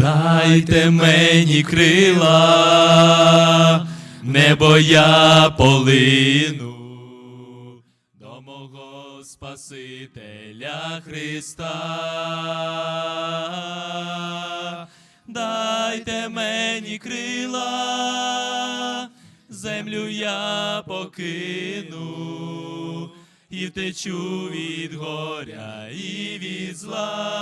Дайте мені крила, небо я полину до мого Спасителя Христа. Дайте мені крила, землю я покину і втечу від горя і від зла.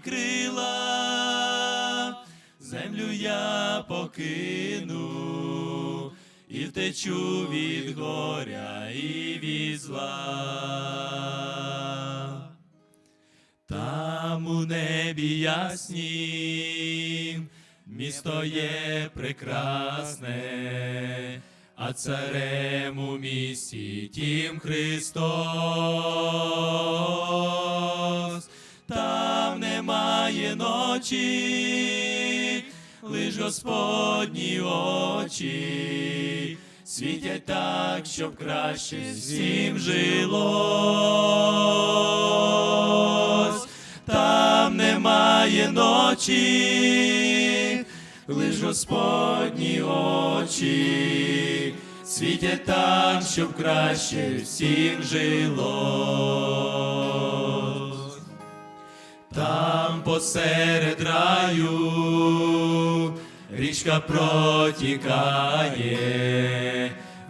Крила, землю я покину і втечу від горя і від зла. Там у небі яснім місто є прекрасне, а царем у місті тім Христос. Ночі, лиш Господні очі. Світять так, щоб краще всім жилось, там немає ночі, лиш Господні очі, світять так, щоб краще всім жилось. Посеред раю. Річка протікає,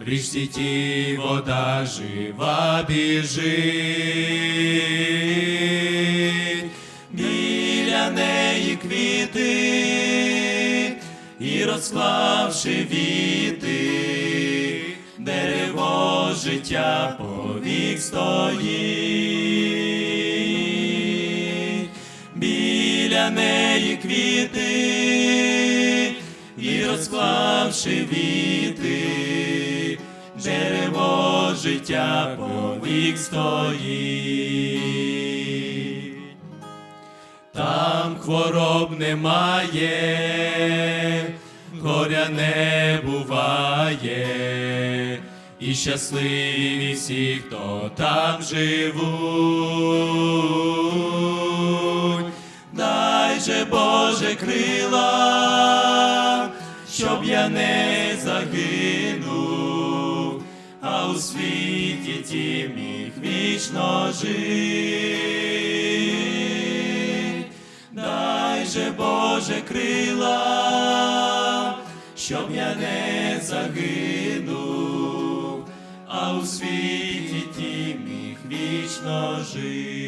в річці ті вода жива біжить, біля неї квіти і розклавши віти, дерево життя повік стоїть, біля неї квіти і розклавши віти, дерево життя повік стоїть. Там хвороб немає, горя не буває, і щасливі всі, хто там живуть. Дай же Боже крила, щоб я не загинув, а у світі ті міг вічно жить. Дай же Боже крила, щоб я не загинув, а у світі ті міг вічно жить.